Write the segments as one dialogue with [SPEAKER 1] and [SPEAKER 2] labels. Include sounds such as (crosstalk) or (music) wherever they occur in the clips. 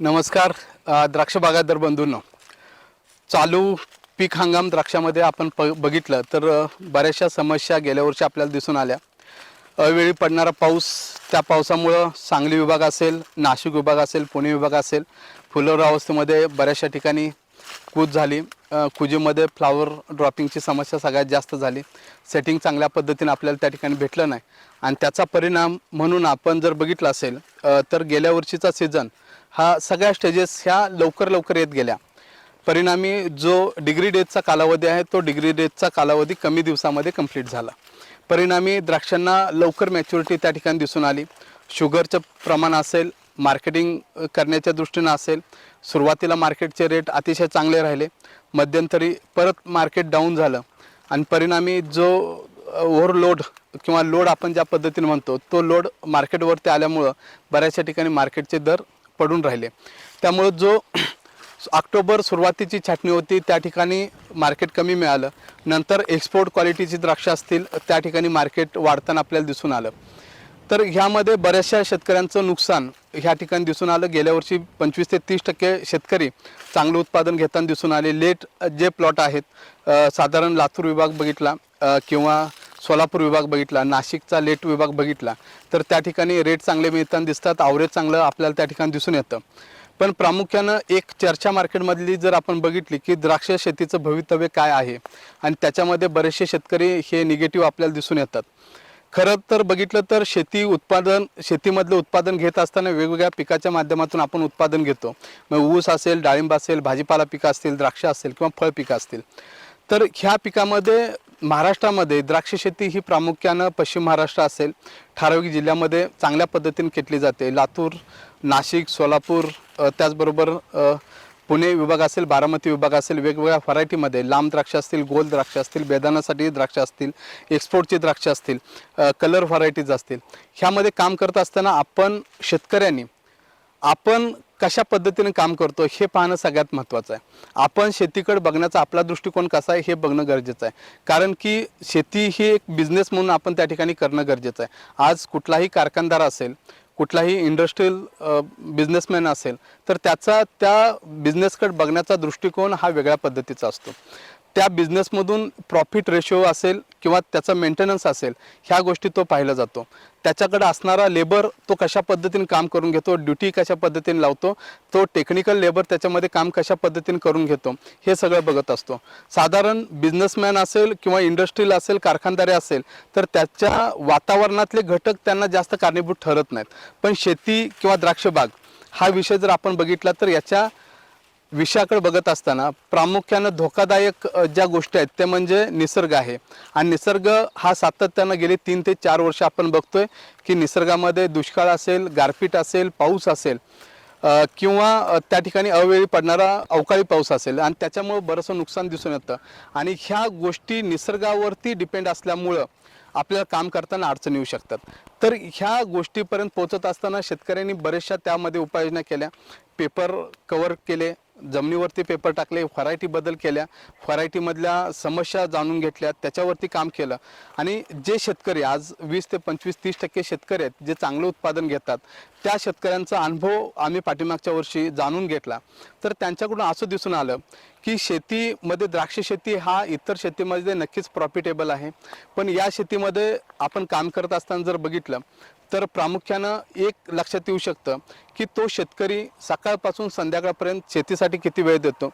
[SPEAKER 1] नमस्कार अ, द्राक्ष बागायतदार बंधूंनो. चालू पीक हंगाम द्राक्षामध्ये आपण प बघितलं तर बऱ्याचशा समस्या गेल्या वर्षी आपल्याला दिसून आल्या. अवेळी पडणारा पाऊस त्या पावसामुळं सांगली विभाग असेल नाशिक विभाग असेल पुणे विभाग असेल फुलोरा अवस्थेमध्ये बऱ्याचशा ठिकाणी कूज झाली. कुजीमध्ये फ्लावर ड्रॉपिंगची समस्या सगळ्यात जास्त झाली. सेटिंग चांगल्या पद्धतीने आपल्याला त्या ठिकाणी भेटलं नाही. आणि त्याचा परिणाम म्हणून आपण जर बघितलं असेल तर गेल्या वर्षीचा सीझन हा सगळ्या स्टेजेस ह्या लवकर लवकर येत गेल्या. परिणामी जो डिग्री डेजचा कालावधी आहे तो डिग्री डेजचा कालावधी कमी दिवसामध्ये कंप्लीट झाला. परिणामी द्राक्षांना लवकर मॅच्युरिटी त्या ठिकाणी दिसून आली. शुगरचं प्रमाण असेल मार्केटिंग करण्याच्या दृष्टीनं असेल सुरुवातीला मार्केटचे रेट अतिशय चांगले राहिले. मध्यंतरी परत मार्केट डाऊन झालं. आणि परिणामी जो ओव्हरलोड किंवा लोड आपण ज्या पद्धतीने म्हणतो तो लोड मार्केटवरती आल्यामुळं बऱ्याचशा ठिकाणी मार्केटचे दर पडून राहिले. त्यामुळं जो ऑक्टोबर सुरुवातीची छाटणी होती त्या ठिकाणी मार्केट कमी मिळालं. नंतर एक्सपोर्ट क्वालिटीची द्राक्ष असतील त्या ठिकाणी मार्केट वाढताना आपल्याला दिसून आलं. तर ह्यामध्ये बऱ्याचशा शेतकऱ्यांचं नुकसान ह्या ठिकाणी दिसून आलं. गेल्या वर्षी पंचवीस ते तीस टक्के शेतकरी चांगलं उत्पादन घेताना दिसून आले. लेट जे प्लॉट आहेत साधारण लातूर विभाग बघितला किंवा सोलापूर विभाग बघितला नाशिकचा लेट विभाग बघितला तर त्या ठिकाणी रेट चांगले मिळताना दिसतात आवरेज चांगलं आपल्याला त्या ठिकाणी दिसून येतं. पण प्रामुख्यानं एक चर्चा मार्केटमधली जर आपण बघितली की द्राक्ष शेतीचं भवितव्य काय आहे आणि त्याच्यामध्ये बरेचसे शेतकरी हे निगेटिव्ह आपल्याला दिसून येतात. खरं तर बघितलं तर शेती उत्पादन शेतीमधलं उत्पादन घेत असताना वेगवेगळ्या पिकाच्या माध्यमातून आपण उत्पादन घेतो. मग ऊस असेल डाळिंब असेल भाजीपाला पिकं असतील द्राक्ष असेल किंवा फळ पिकं असतील. तर ह्या पिकामध्ये महाराष्ट्रामध्ये द्राक्ष शेती ही प्रामुख्यानं पश्चिम महाराष्ट्र असेल. ठराविक जिल्ह्यामध्ये चांगल्या पद्धतीने घेतली जाते. लातूर नाशिक सोलापूर त्याचबरोबर पुणे विभाग असेल बारामती विभाग असेल वेगवेगळ्या व्हरायटीमध्ये लांब द्राक्ष असतील गोल द्राक्ष असतील बेदानासाठी द्राक्ष असतील एक्सपोर्टची द्राक्ष असतील कलर व्हरायटीज असतील. ह्यामध्ये काम करत असताना आपण शेतकऱ्यांनी आपण कशा पद्धतीने काम करतो हे पाहणं सगळ्यात महत्त्वाचं आहे. आपण शेतीकडे बघण्याचा आपला दृष्टिकोन कसा आहे हे बघणं गरजेचं आहे. कारण की शेती ही एक बिझनेस म्हणून आपण त्या ठिकाणी करणं गरजेचं आहे. आज कुठलाही कारखानदार असेल कुठलाही इंडस्ट्रीयल बिझनेसमॅन असेल तर त्याचा त्या बिझनेसकडे बघण्याचा दृष्टिकोन हा वेगळ्या पद्धतीचा असतो. त्या बिझनेसमधून प्रॉफिट रेशो असेल किंवा त्याचा मेंटेनन्स असेल ह्या गोष्टी तो पाहिला जातो. त्याच्याकडे असणारा लेबर तो कशा पद्धतीने काम करून घेतो ड्युटी कशा पद्धतीने लावतो तो टेक्निकल लेबर त्याच्यामध्ये काम कशा पद्धतीने करून घेतो हे सगळं बघत असतो. साधारण बिझनेसमॅन असेल किंवा इंडस्ट्रील असेल कारखानदारी असेल तर त्याच्या वातावरणातले घटक त्यांना जास्त कारणीभूत ठरत नाहीत. पण शेती किंवा द्राक्षबाग हा विषय जर आपण बघितला तर याच्या विषयाकडे बघत असताना प्रामुख्यानं धोकादायक ज्या गोष्टी आहेत ते म्हणजे निसर्ग आहे. आणि निसर्ग हा सातत्यानं गेले तीन ते चार वर्ष आपण बघतोय की निसर्गामध्ये दुष्काळ असेल गारपीट असेल पाऊस असेल किंवा त्या ठिकाणी अवेळी पडणारा अवकाळी पाऊस असेल. आणि त्याच्यामुळं बरंचसं नुकसान दिसून येतं. आणि ह्या गोष्टी निसर्गावरती डिपेंड असल्यामुळं आपल्याला काम करताना अडचणी येऊ शकतात. तर ह्या गोष्टीपर्यंत पोहोचत असताना शेतकऱ्यांनी बऱ्याचशा त्यामध्ये उपाययोजना केल्या. पेपर कवर केले जमिनीवरती पेपर टाकले व्हरायटी बदल केल्या व्हरायटीमधल्या समस्या जाणून घेतल्या त्याच्यावरती काम केलं. आणि जे शेतकरी आज वीस ते पंचवीस तीस टक्के शेतकरी आहेत जे चांगलं उत्पादन घेतात त्या शेतकऱ्यांचा अनुभव आम्ही पाठीमागच्या वर्षी जाणून घेतला. तर त्यांच्याकडून असं दिसून आलं की शेतीमध्ये द्राक्ष शेती हा इतर शेतीमध्ये नक्कीच प्रॉफिटेबल आहे. पण या शेतीमध्ये आपण काम करत असताना जर बघितलं तर प्रामुख्यानं एक लक्षात येऊ शकतं की तो शेतकरी सकाळपासून संध्याकाळपर्यंत शेतीसाठी किती वेळ देतो?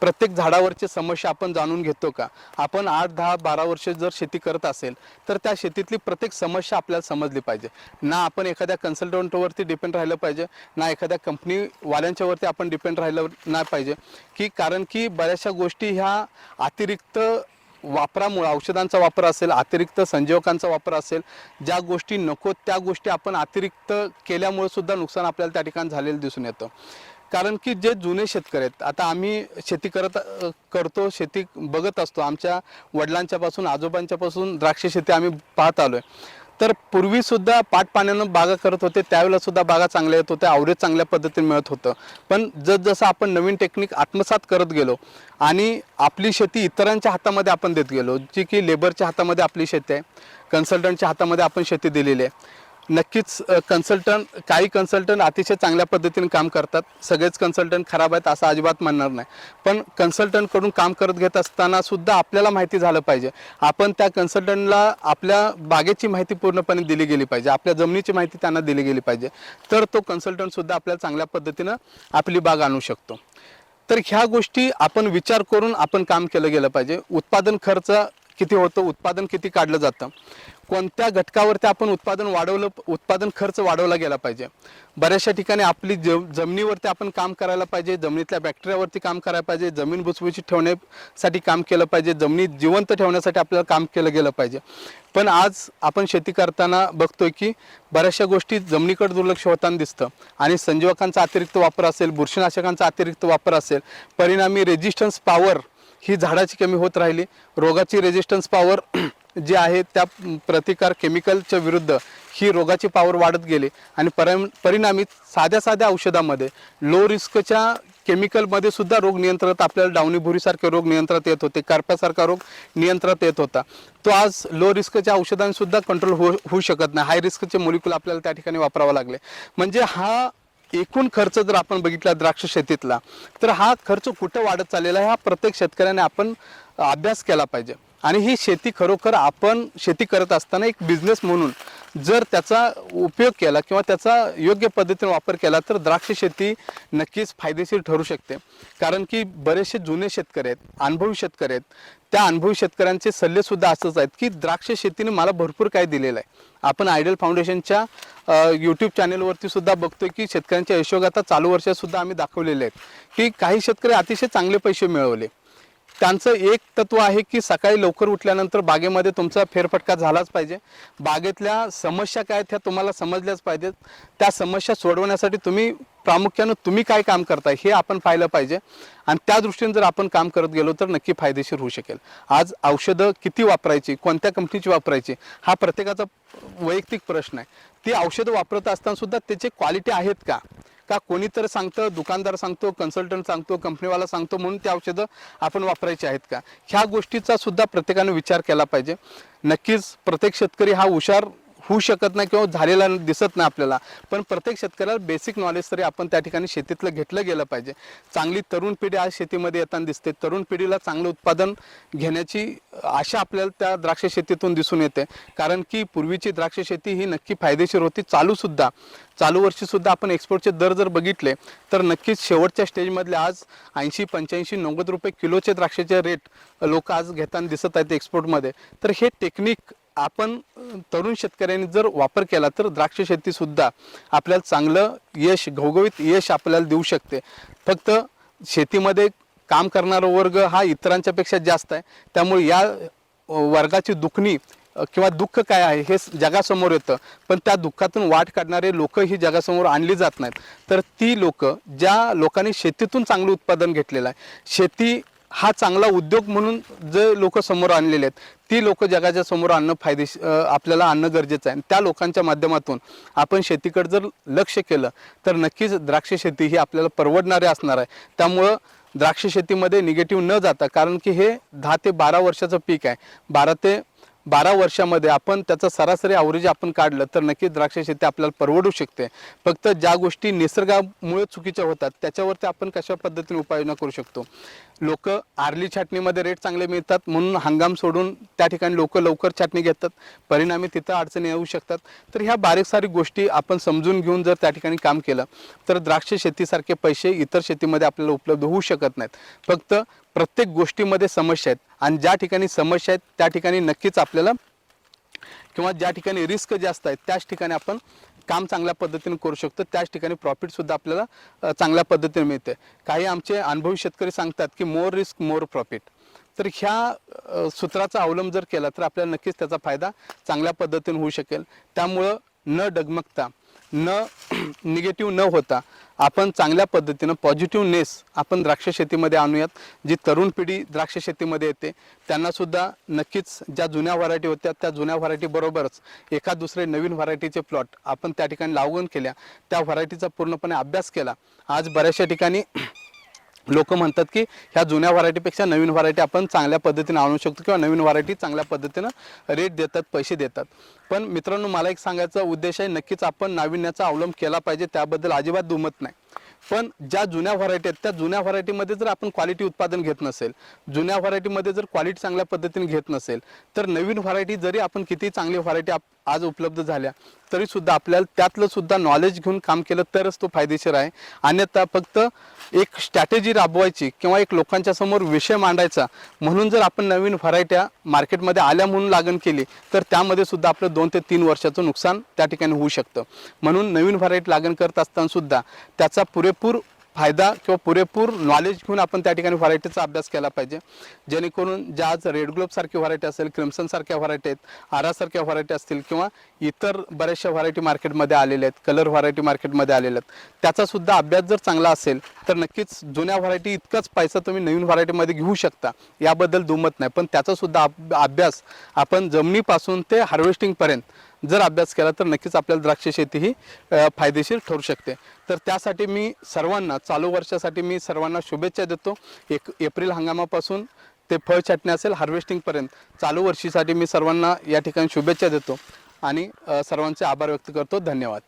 [SPEAKER 1] प्रत्येक झाडावरची समस्या आपण जाणून घेतो का? आपण आठ दहा बारा वर्ष जर शेती करत असेल तर त्या शेतीतली प्रत्येक समस्या आपल्याला समजली पाहिजे. ना आपण एखाद्या कन्सल्टंटवरती डिपेंड राहिलं पाहिजे ना एखाद्या कंपनीवाल्यांच्यावरती आपण डिपेंड राहिलं नाही पाहिजे. की कारण की बऱ्याचशा गोष्टी ह्या अतिरिक्त वापरामुळं औषधांचा वापर असेल अतिरिक्त संजीवकांचा वापर असेल ज्या गोष्टी नको त्या गोष्टी आपण अतिरिक्त केल्यामुळे सुद्धा नुकसान आपल्याला त्या ठिकाणी झालेलं दिसून येतं. कारण की जे जुने शेतकरी आहेत आता आम्ही शेती करत करतो शेती बघत असतो. आमच्या वडिलांच्यापासून आजोबांच्यापासून द्राक्ष शेती आम्ही पाहत आलो आहे तर पूर्वीसुद्धा पाटपाण्यानं पाट पाण्यानं बागा करत होते त्यावेळेला सुद्धा बागा चांगल्या येत होत्या आवरेज चांगल्या पद्धतीने मिळत होतं. पण जसजसं आपण नवीन टेक्निक आत्मसात करत गेलो आणि आपली शेती इतरांच्या हातामध्ये आपण देत गेलो जी की लेबरच्या हातामध्ये आपली शेती आहे कन्सल्टंटच्या हातामध्ये आपण शेती दिलेली आहे. नक्कीच कन्सल्टंट काही कन्सल्टंट अतिशय चांगल्या पद्धतीने काम करतात. सगळेच कन्सल्टंट खराब आहेत असं अजिबात म्हणणार नाही. पण कन्सल्टंटकडून काम करत घेत असताना सुद्धा आपल्याला माहिती झालं पाहिजे. आपण त्या कन्सल्टंटला आपल्या बागेची माहिती पूर्णपणे दिली गेली पाहिजे. आपल्या जमिनीची माहिती त्यांना दिली गेली पाहिजे. तर तो कन्सल्टंटसुद्धा आपल्याला चांगल्या पद्धतीनं आपली बाग आणू शकतो. तर ह्या गोष्टी आपण विचार करून आपण काम केलं गेलं पाहिजे. उत्पादन खर्च किती होतं उत्पादन किती काढलं जातं. कोणत्या घटकावरती आपण उत्पादन वाढवलं उत्पादन खर्च वाढवला गेला पाहिजे. बऱ्याचशा ठिकाणी आपली ज जमिनीवरती आपण काम करायला पाहिजे जमिनीतल्या बॅक्टेरियावरती काम करायला पाहिजे जमीन भुसभुशीत ठेवण्यासाठी काम केलं पाहिजे जमिनीत जिवंत ठेवण्यासाठी आपल्याला काम केलं गेलं पाहिजे. पण आज आपण शेती करताना बघतोय की बऱ्याचशा गोष्टी जमिनीकडे दुर्लक्ष होताना दिसतं. आणि संजीवकांचा अतिरिक्त वापर असेल बुरशीनाशकांचा अतिरिक्त वापर असेल परिणामी रेजिस्टन्स पॉवर ही झाडाची कमी होत राहिली. रोगाची रेजिस्टन्स पॉवर (clears throat) जी आहे त्या प्रतिकार केमिकलच्या विरुद्ध ही रोगाची पॉवर वाढत गेली. आणि परिम परिणामी साध्या साध्या औषधामध्ये लो रिस्कच्या केमिकलमध्ये सुद्धा रोग नियंत्रणात आपल्याला डावणी भुरीसारखे रोग नियंत्रणात येत होते. करप्यासारखा रोग नियंत्रणात येत होता. तो आज लो रिस्कच्या औषधांसुद्धा कंट्रोल हो होऊ शकत नाही. हाय रिस्कचे मोलिक्युल आपल्याला त्या ठिकाणी वापरावं लागले. म्हणजे हा एकूण खर्च जर आपण बघितला द्राक्ष शेतीतला तर हा खर्च कुठं वाढत चाललेला आहे हा प्रत्येक शेतकऱ्याने आपण अभ्यास केला पाहिजे. आणि ही शेती खरोखर आपण शेती करत असताना एक बिझनेस म्हणून जर त्याचा उपयोग केला किंवा त्याचा योग्य पद्धतीने वापर केला तर द्राक्ष शेती नक्कीच फायदेशीर ठरू शकते. कारण की बरेचसे जुने शेतकरी आहेत अनुभवी शेतकरी आहेत त्या अनुभवी शेतकऱ्यांचे सल्लेसुद्धा असंच आहेत की द्राक्ष शेतीने मला भरपूर काय दिलेलं आहे. आपण आयडल फाउंडेशनच्या यूट्यूब चॅनेलवरती सुद्धा बघतोय की शेतकऱ्यांच्या यशोगाथा चालू वर्षात सुद्धा आम्ही दाखवलेले आहेत की काही शेतकरी अतिशय चांगले पैसे मिळवले. त्यांचं एक तत्व आहे की सकाळी लवकर उठल्यानंतर बागेमध्ये तुमचा फेरफटका झालाच पाहिजे. बागेतल्या समस्या काय आहेत तुम्हाला समजल्याच पाहिजेत. त्या समस्या सोडवण्यासाठी तुम्ही प्रामुख्यानं तुम्ही काय काम करताय हे आपण पाहिलं पाहिजे. आणि त्या दृष्टीने जर आपण काम करत गेलो तर नक्की फायदेशीर होऊ शकेल. आज औषधं किती वापरायची कोणत्या कंपनीची वापरायची हा प्रत्येकाचा वैयक्तिक प्रश्न आहे. ती औषधं वापरत असताना सुद्धा त्याचे क्वालिटी आहेत का? का कोणी तर सांगतं दुकानदार सांगतो कन्सल्टंट सांगतो कंपनीवाला सांगतो म्हणून ते औषधं आपण वापरायची आहेत का? ह्या गोष्टीचा सुद्धा प्रत्येकाने विचार केला पाहिजे. नक्कीच प्रत्येक शेतकरी हा हुशार होऊ शकत नाही किंवा झालेला दिसत नाही आपल्याला. पण प्रत्येक शेतकऱ्याला बेसिक नॉलेज तरी आपण त्या ठिकाणी शेतीतलं घेतलं गेलं पाहिजे. चांगली तरुण पिढी आज शेतीमध्ये येताना दिसते. तरुण पिढीला चांगलं उत्पादन घेण्याची आशा आपल्याला त्या द्राक्ष शेतीतून दिसून येते. कारण की पूर्वीची द्राक्ष शेती ही नक्की फायदेशीर होती. चालूसुद्धा चालू वर्षीसुद्धा आपण एक्सपोर्टचे दर जर बघितले तर नक्कीच शेवटच्या स्टेजमधले आज ऐंशी पंच्याऐंशी नव्वद रुपये किलोचे द्राक्षाचे रेट लोक आज घेताना दिसत आहेत एक्सपोर्टमध्ये तर हे टेक्निक आपण तरुण शेतकऱ्यांनी जर वापर केला तर द्राक्ष शेतीसुद्धा आपल्याला चांगलं यश घवघवीत यश आपल्याला देऊ शकते. फक्त शेतीमध्ये काम करणारा वर्ग हा इतरांच्यापेक्षा जास्त आहे. त्यामुळे या वर्गाची दुखणी किंवा दुःख काय आहे हे जगासमोर येतं. पण त्या दुःखातून वाट काढणारे लोक ही जगासमोर आणली जात नाहीत. तर ती लोक ज्या लोकांनी शेतीतून चांगलं उत्पादन घेतलेलं आहे शेती हा चांगला उद्योग म्हणून जे लोक समोर आणलेले आहेत ती लोक जगाच्या समोर आणणं फायदेशी आपल्याला आणणं गरजेचं आहे. आणि त्या लोकांच्या माध्यमातून आपण शेतीकडे जर लक्ष केलं तर नक्कीच द्राक्ष शेती ही आपल्याला परवडणारी असणार आहे. त्यामुळं द्राक्ष शेतीमध्ये निगेटिव्ह न जाता कारण की हे दहा ते बारा वर्षाचं पीक आहे. बारा ते बारा वर्षामध्ये आपण त्याचं सरासरी आवरेज आपण काढलं तर नक्कीच द्राक्ष शेती आपल्याला परवडू शकते. फक्त ज्या गोष्टी निसर्गामुळे चुकीच्या होतात त्याच्यावरती आपण कशा पद्धतीने उपाययोजना करू शकतो? लोक आर्ली छाटणीमध्ये रेट चांगले मिळतात म्हणून हंगाम सोडून त्या ठिकाणी लोक लवकर छाटणी घेतात. परिणामी तिथं अडचणी येऊ शकतात. तर ह्या बारीक सारीक गोष्टी आपण समजून घेऊन जर त्या ठिकाणी काम केलं तर द्राक्ष शेतीसारखे पैसे इतर शेतीमध्ये आपल्याला उपलब्ध होऊ शकत नाहीत. फक्त प्रत्येक गोष्टीमध्ये समस्या आहेत. आणि ज्या ठिकाणी समस्या आहेत त्या ठिकाणी नक्कीच आपल्याला किंवा ज्या ठिकाणी रिस्क जास्त आहे त्याच ठिकाणी आपण काम चांगल्या पद्धतीने करू शकतो. त्याच ठिकाणी प्रॉफिटसुद्धा आपल्याला चांगल्या पद्धतीने मिळते काही आमचे अनुभवी शेतकरी सांगतात की मोर रिस्क मोर प्रॉफिट. तर ह्या सूत्राचा अवलंब जर केला तर आपल्याला नक्कीच त्याचा फायदा चांगल्या पद्धतीने होऊ शकेल. त्यामुळं न डगमगता न निगेटिव्ह न होता आपण चांगल्या पद्धतीनं पॉझिटिव्हनेस आपण द्राक्ष शेतीमध्ये आणूयात. जी तरुण पिढी द्राक्ष शेतीमध्ये येते त्यांनासुद्धा नक्कीच ज्या जुन्या व्हरायटी होत्या त्या जुन्या व्हरायटीबरोबरच एका दुसरे नवीन व्हरायटीचे प्लॉट आपण त्या ठिकाणी लागवण केल्या त्या व्हरायटीचा पूर्णपणे अभ्यास केला. आज बऱ्याचशा ठिकाणी लोक म्हणतात की ह्या जुन्या व्हरायटीपेक्षा नवीन व्हरायटी आपण चांगल्या पद्धतीने आणू शकतो किंवा नवीन व्हरायटी चांगल्या पद्धतीनं रेट देतात पैसे देतात. पण मित्रांनो मला एक सांगायचा उद्देश आहे नक्कीच आपण नाविन्याचा अवलंब केला पाहिजे त्याबद्दल अजिबात दुमत नाही. पण ज्या जुन्या व्हरायटी आहेत त्या जुन्या व्हरायटीमध्ये जर आपण क्वालिटी उत्पादन घेत नसेल जुन्या व्हरायटीमध्ये जर क्वालिटी चांगल्या पद्धतीने घेत नसेल तर नवीन व्हरायटी जरी आपण किती चांगली व्हरायटी आज उपलब्ध झाल्या. तरी सुद्धा आपल्याला त्यातलं सुद्धा नॉलेज घेऊन काम केलं तरच तो फायदेशीर आहे. अन्यथा फक्त एक स्ट्रॅटेजी राबवायची किंवा एक लोकांच्या समोर विषय मांडायचा म्हणून जर आपण नवीन व्हरायट्या मार्केटमध्ये आल्या म्हणून लागण केली तर त्यामध्ये सुद्धा आपलं दोन ते तीन वर्षाचं नुकसान त्या ठिकाणी होऊ शकतं. म्हणून नवीन व्हरायटी लागण करत असताना सुद्धा त्याचा पुरेपूर फायदा किंवा पुरेपूर नॉलेज घेऊन आपण त्या ठिकाणी व्हरायटीचा अभ्यास केला पाहिजे. जेणेकरून ज्या आज रेड ग्लोबसारखी व्हरायटी असेल क्रिम्सन सारख्या व्हरायटी आहेत आरासारख्या व्हरायटी असतील किंवा इतर बऱ्याचशा व्हरायटी मार्केटमध्ये आलेल्या आहेत कलर व्हरायटी मार्केटमध्ये आलेल्या आहेत त्याचासुद्धा अभ्यास जर चांगला असेल तर नक्कीच जुन्या व्हरायटी इतकाच पैसा तुम्ही नवीन व्हरायटीमध्ये घेऊ शकता. याबद्दल दुमत नाही. पण त्याचासुद्धा अभ्यास आपण जमिनीपासून ते हार्वेस्टिंगपर्यंत जर अभ्यास केला तर नक्कीच आपल्याला द्राक्ष शेती ही फायदेशीर ठरू शकते. तर त्यासाठी मी सर्वांना चालू वर्षासाठी मी सर्वांना शुभेच्छा देतो. एक एप्रिल हंगामापासून ते फळ छाटणी असेल हार्वेस्टिंगपर्यंत चालू वर्षीसाठी मी सर्वांना या ठिकाणी शुभेच्छा देतो. आणि सर्वांचे आभार व्यक्त करतो. धन्यवाद.